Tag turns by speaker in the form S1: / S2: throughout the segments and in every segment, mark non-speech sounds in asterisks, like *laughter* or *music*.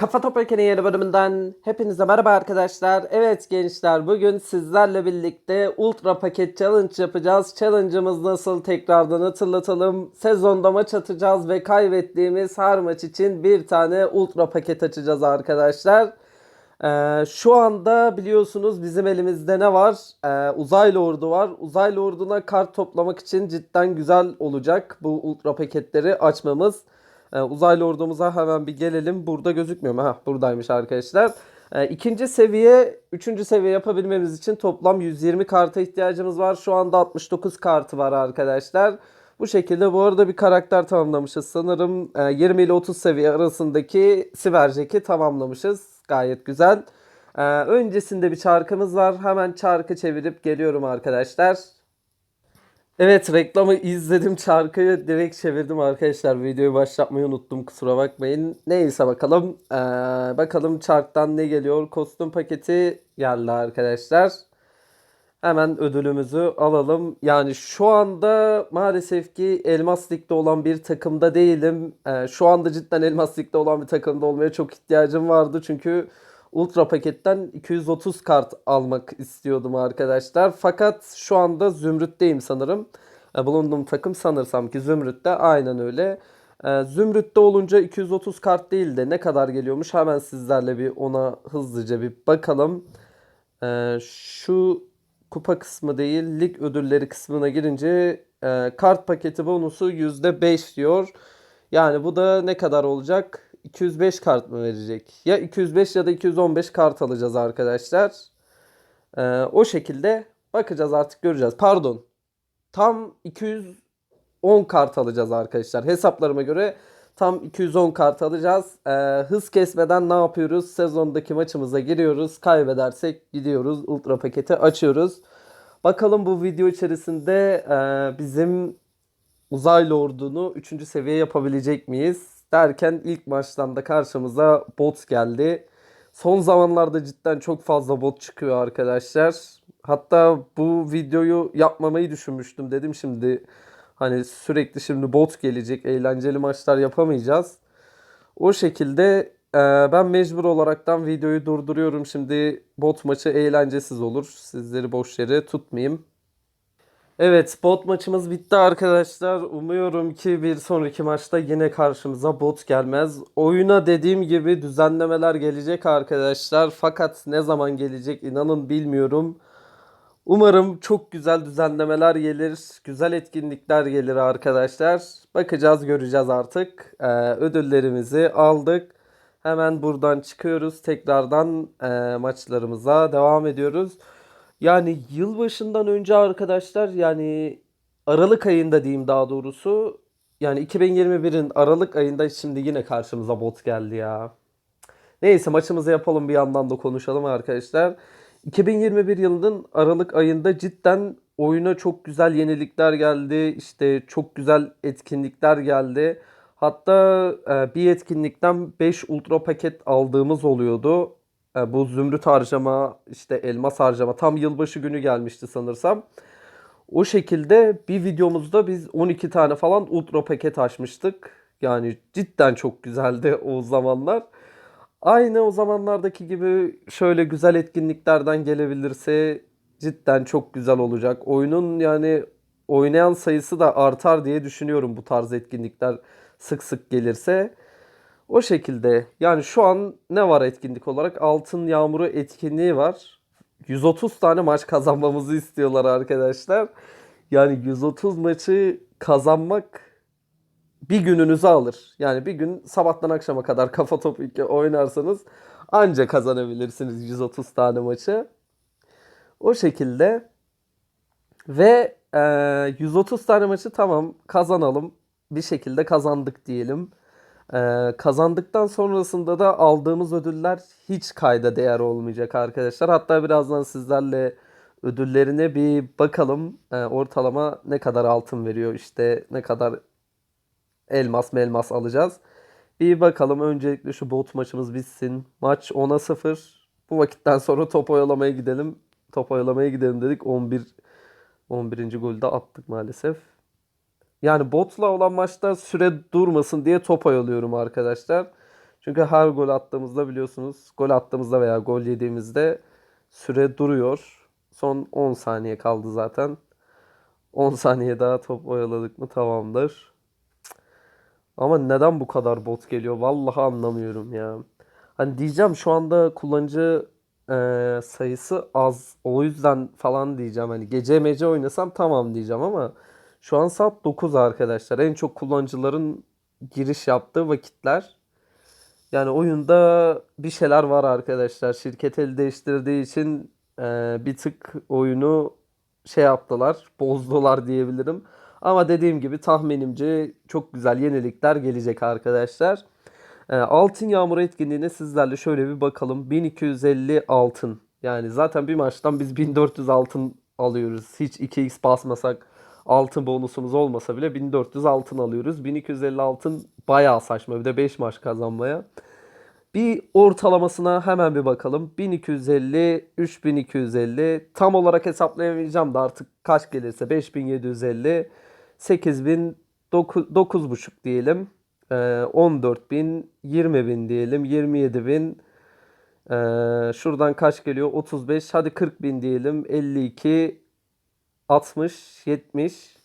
S1: Kafa Toprak'ın yeni bölümünden hepinize merhaba arkadaşlar. Evet gençler bugün sizlerle birlikte Ultra Paket Challenge yapacağız. Challenge'ımız nasıl tekrardan hatırlatalım. Sezonda maç atacağız ve kaybettiğimiz her maç için bir tane Ultra Paket açacağız arkadaşlar. Ee, şu anda biliyorsunuz bizim elimizde ne var? Ee, uzaylı ordu var. Uzaylı orduna kart toplamak için cidden güzel olacak bu ultra paketleri açmamız. Ee, uzaylı ordumuza hemen bir gelelim. Burada gözükmüyor mu? Ha, buradaymış arkadaşlar. Ee, ikinci seviye, üçüncü seviye yapabilmemiz için toplam 120 karta ihtiyacımız var. Şu anda 69 kartı var arkadaşlar. Bu şekilde bu arada bir karakter tamamlamışız. Sanırım e, 20 ile 30 seviye arasındaki Siverjack'i tamamlamışız. Gayet güzel. Ee, öncesinde bir çarkımız var. Hemen çarkı çevirip geliyorum arkadaşlar. Evet reklamı izledim çarkı direkt çevirdim arkadaşlar. Videoyu başlatmayı unuttum kusura bakmayın. Neyse bakalım. Ee, bakalım çarktan ne geliyor. Kostüm paketi geldi arkadaşlar. Hemen ödülümüzü alalım. Yani şu anda maalesef ki Elmas Lig'de olan bir takımda değilim. Ee, şu anda cidden Elmas Lig'de olan bir takımda olmaya çok ihtiyacım vardı. Çünkü Ultra paketten 230 kart almak istiyordum arkadaşlar. Fakat şu anda Zümrüt'teyim sanırım. Ee, bulunduğum takım sanırsam ki Zümrüt'te aynen öyle. Ee, Zümrüt'te olunca 230 kart değil de ne kadar geliyormuş hemen sizlerle bir ona hızlıca bir bakalım. Ee, şu kupa kısmı değil lig ödülleri kısmına girince e, kart paketi bonusu %5 diyor. Yani bu da ne kadar olacak? 205 kart mı verecek? Ya 205 ya da 215 kart alacağız arkadaşlar. Ee, o şekilde bakacağız artık göreceğiz. Pardon. Tam 210 kart alacağız arkadaşlar. Hesaplarıma göre tam 210 kart alacağız. Ee, hız kesmeden ne yapıyoruz? Sezondaki maçımıza giriyoruz. Kaybedersek gidiyoruz. Ultra paketi açıyoruz. Bakalım bu video içerisinde e, bizim uzaylı ordunu 3. seviye yapabilecek miyiz? Derken ilk maçtan da karşımıza bot geldi. Son zamanlarda cidden çok fazla bot çıkıyor arkadaşlar. Hatta bu videoyu yapmamayı düşünmüştüm. Dedim şimdi hani sürekli şimdi bot gelecek. Eğlenceli maçlar yapamayacağız. O şekilde e, ben mecbur olaraktan videoyu durduruyorum. Şimdi bot maçı eğlencesiz olur. Sizleri boş yere tutmayayım. Evet bot maçımız bitti arkadaşlar. Umuyorum ki bir sonraki maçta yine karşımıza bot gelmez. Oyuna dediğim gibi düzenlemeler gelecek arkadaşlar. Fakat ne zaman gelecek inanın bilmiyorum. Umarım çok güzel düzenlemeler gelir. Güzel etkinlikler gelir arkadaşlar. Bakacağız göreceğiz artık. Ee, ödüllerimizi aldık. Hemen buradan çıkıyoruz. Tekrardan e, maçlarımıza devam ediyoruz. Yani yılbaşından önce arkadaşlar yani Aralık ayında diyeyim daha doğrusu. Yani 2021'in Aralık ayında şimdi yine karşımıza bot geldi ya. Neyse maçımızı yapalım bir yandan da konuşalım arkadaşlar. 2021 yılının Aralık ayında cidden oyuna çok güzel yenilikler geldi. İşte çok güzel etkinlikler geldi. Hatta e, bir etkinlikten 5 ultra paket aldığımız oluyordu. E, bu zümrüt harcama, işte elmas harcama tam yılbaşı günü gelmişti sanırsam. O şekilde bir videomuzda biz 12 tane falan ultra paket açmıştık. Yani cidden çok güzeldi o zamanlar. Aynı o zamanlardaki gibi şöyle güzel etkinliklerden gelebilirse cidden çok güzel olacak. Oyunun yani oynayan sayısı da artar diye düşünüyorum bu tarz etkinlikler sık sık gelirse. O şekilde yani şu an ne var etkinlik olarak? Altın Yağmuru etkinliği var. 130 tane maç kazanmamızı istiyorlar arkadaşlar. Yani 130 maçı kazanmak bir gününüzü alır. Yani bir gün sabahtan akşama kadar *laughs* kafa topu oynarsanız anca kazanabilirsiniz 130 tane maçı. O şekilde ve e, 130 tane maçı tamam kazanalım. Bir şekilde kazandık diyelim. E, kazandıktan sonrasında da aldığımız ödüller hiç kayda değer olmayacak arkadaşlar. Hatta birazdan sizlerle ödüllerine bir bakalım. E, ortalama ne kadar altın veriyor işte ne kadar elmas melmas alacağız. Bir bakalım öncelikle şu bot maçımız bitsin. Maç 10'a 0. Bu vakitten sonra top oyalamaya gidelim. Top oyalamaya gidelim dedik. 11 11. golü de attık maalesef. Yani botla olan maçta süre durmasın diye top oyalıyorum arkadaşlar. Çünkü her gol attığımızda biliyorsunuz gol attığımızda veya gol yediğimizde süre duruyor. Son 10 saniye kaldı zaten. 10 saniye daha top oyaladık mı tamamdır. Ama neden bu kadar bot geliyor? Vallahi anlamıyorum ya. Hani diyeceğim şu anda kullanıcı e, sayısı az. O yüzden falan diyeceğim. Hani gece mece oynasam tamam diyeceğim ama şu an saat 9 arkadaşlar. En çok kullanıcıların giriş yaptığı vakitler. Yani oyunda bir şeyler var arkadaşlar. Şirket el değiştirdiği için e, bir tık oyunu şey yaptılar, bozdular diyebilirim. Ama dediğim gibi tahminimce çok güzel yenilikler gelecek arkadaşlar. E, altın yağmur etkinliğine sizlerle şöyle bir bakalım. 1250 altın. Yani zaten bir maçtan biz 1400 altın alıyoruz. Hiç 2x basmasak altın bonusumuz olmasa bile 1400 altın alıyoruz. 1250 altın bayağı saçma. Bir de 5 maç kazanmaya. Bir ortalamasına hemen bir bakalım. 1250, 3250 tam olarak hesaplayamayacağım da artık kaç gelirse 5750, 8000, 9,5 diyelim. Ee, 14000, 20000 diyelim, 27000. Ee, şuradan kaç geliyor? 35. Hadi 40.000 diyelim. 52, 60, 70.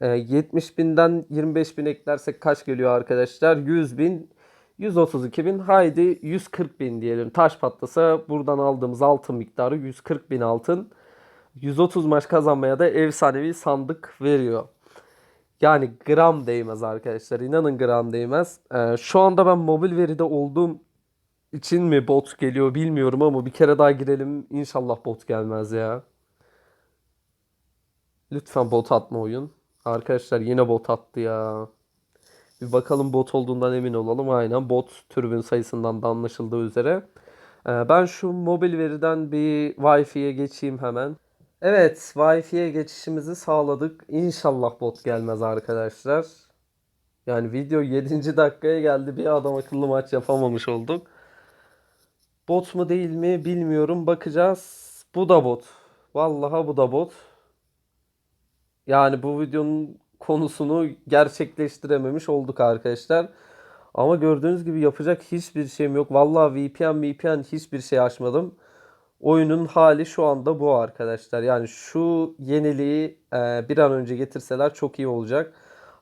S1: Ee, 70 binden 25 bin eklersek kaç geliyor arkadaşlar? 100 bin, 132 bin. Haydi 140 bin diyelim. Taş patlasa buradan aldığımız altın miktarı 140 bin altın. 130 maç kazanmaya da efsanevi sandık veriyor. Yani gram değmez arkadaşlar. İnanın gram değmez. Ee, şu anda ben mobil veride olduğum için mi bot geliyor bilmiyorum ama bir kere daha girelim. İnşallah bot gelmez ya. Lütfen bot atma oyun. Arkadaşlar yine bot attı ya. Bir bakalım bot olduğundan emin olalım. Aynen bot türbün sayısından da anlaşıldığı üzere. Ee, ben şu mobil veriden bir Wi-Fi'ye geçeyim hemen. Evet, Wi-Fi'ye geçişimizi sağladık. İnşallah bot gelmez arkadaşlar. Yani video 7. dakikaya geldi. Bir adam akıllı maç yapamamış olduk. Bot mu değil mi bilmiyorum. Bakacağız. Bu da bot. Vallahi bu da bot. Yani bu videonun konusunu gerçekleştirememiş olduk arkadaşlar. Ama gördüğünüz gibi yapacak hiçbir şeyim yok. Vallahi VPN VPN hiçbir şey açmadım. Oyunun hali şu anda bu arkadaşlar. Yani şu yeniliği e, bir an önce getirseler çok iyi olacak.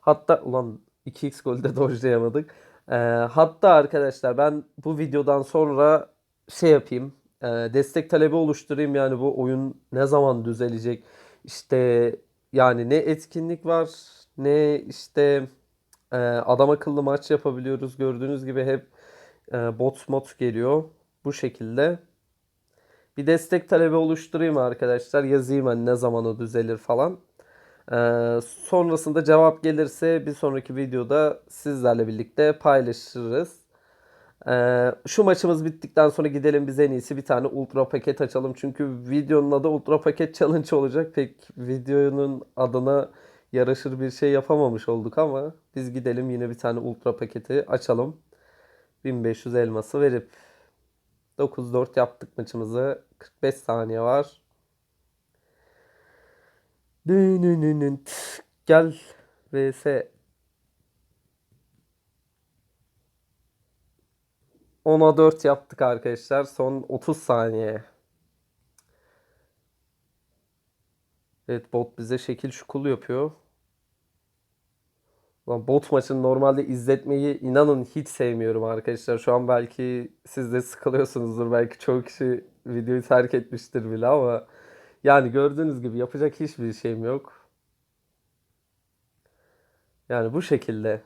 S1: Hatta ulan 2x golde dojlayamadık. E, hatta arkadaşlar ben bu videodan sonra şey yapayım. e, destek talebi oluşturayım. Yani bu oyun ne zaman düzelecek? İşte yani ne etkinlik var ne işte e, adam akıllı maç yapabiliyoruz. Gördüğünüz gibi hep e, bot mod geliyor. Bu şekilde. Bir destek talebi oluşturayım arkadaşlar. Yazayım hani ne zaman o düzelir falan. Ee, sonrasında cevap gelirse bir sonraki videoda sizlerle birlikte paylaşırız. Ee, şu maçımız bittikten sonra gidelim biz en iyisi bir tane ultra paket açalım. Çünkü videonun adı ultra paket challenge olacak. Pek videonun adına yaraşır bir şey yapamamış olduk ama biz gidelim yine bir tane ultra paketi açalım. 1500 elması verip 9-4 yaptık maçımızı. 45 saniye var. Gel vs 10'a 4 yaptık arkadaşlar. Son 30 saniye. Evet bot bize şekil şukul yapıyor. Lan bot maçını normalde izletmeyi inanın hiç sevmiyorum arkadaşlar. Şu an belki siz de sıkılıyorsunuzdur. Belki çoğu kişi videoyu terk etmiştir bile ama yani gördüğünüz gibi yapacak hiçbir şeyim yok. Yani bu şekilde.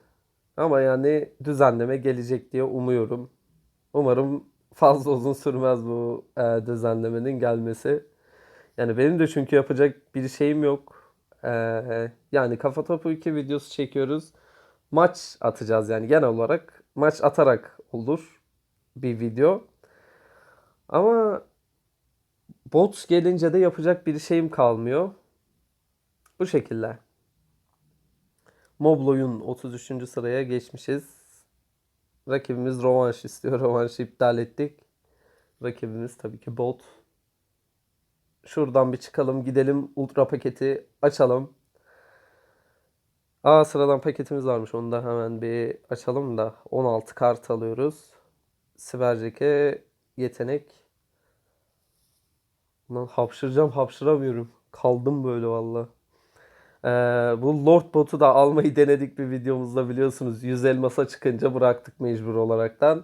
S1: Ama yani düzenleme gelecek diye umuyorum. Umarım fazla uzun sürmez bu e, düzenlemenin gelmesi. Yani benim de çünkü yapacak bir şeyim yok. Ee, yani Kafa Topu 2 videosu çekiyoruz. Maç atacağız yani genel olarak maç atarak olur bir video. Ama bot gelince de yapacak bir şeyim kalmıyor. Bu şekilde. Moblo'yun 33. sıraya geçmişiz. Rakibimiz rövanş istiyor. *laughs* Rövanşı iptal ettik. Rakibimiz tabii ki bot. Şuradan bir çıkalım gidelim ultra paketi açalım. Aa sıradan paketimiz varmış. Onu da hemen bir açalım da. 16 kart alıyoruz. Sibercek'e yetenek. Lan hapşıracağım hapşıramıyorum. Kaldım böyle valla. Ee, bu Lord Bot'u da almayı denedik bir videomuzda biliyorsunuz. 100 elmasa çıkınca bıraktık mecbur olaraktan.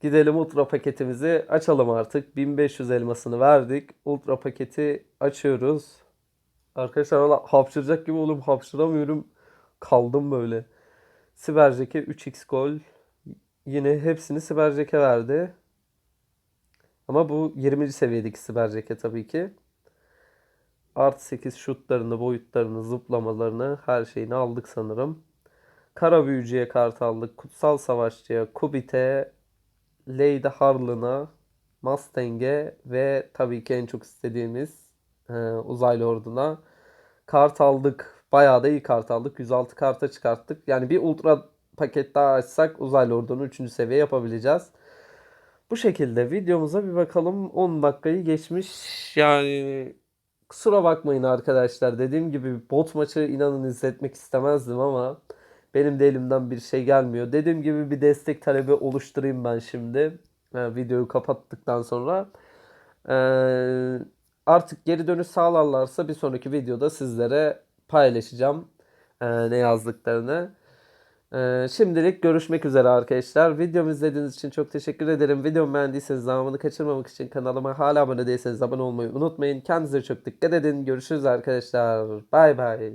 S1: Gidelim ultra paketimizi açalım artık. 1500 elmasını verdik. Ultra paketi açıyoruz. Arkadaşlar valla hapşıracak gibi oğlum hapşıramıyorum. Kaldım böyle. Sibercek'e 3x gol. Yine hepsini Sibercek'e verdi. Ama bu 20. seviyedeki Sibercek'e tabii ki. Artı 8 şutlarını, boyutlarını, zıplamalarını her şeyini aldık sanırım. Kara Büyücü'ye kart aldık. Kutsal Savaşçı'ya, Kubit'e, Lady Harlan'a, Mustang'e ve tabii ki en çok istediğimiz e, Uzaylı Ordu'na kart aldık. Bayağı da iyi kart aldık. 106 karta çıkarttık. Yani bir ultra paket daha açsak Uzaylı Ordu'nu 3. seviye yapabileceğiz. Bu şekilde videomuza bir bakalım. 10 dakikayı geçmiş. Yani kusura bakmayın arkadaşlar. Dediğim gibi bot maçı inanın izletmek istemezdim ama benim de elimden bir şey gelmiyor. Dediğim gibi bir destek talebi oluşturayım ben şimdi. Ha, videoyu kapattıktan sonra. Ee, artık geri dönüş sağlarlarsa bir sonraki videoda sizlere paylaşacağım ee, ne yazdıklarını. Ee, şimdilik görüşmek üzere arkadaşlar. Videomu izlediğiniz için çok teşekkür ederim. Videomu beğendiyseniz zamanını kaçırmamak için kanalıma hala abone değilseniz abone olmayı unutmayın. Kendinize çok dikkat edin. Görüşürüz arkadaşlar. Bay bay.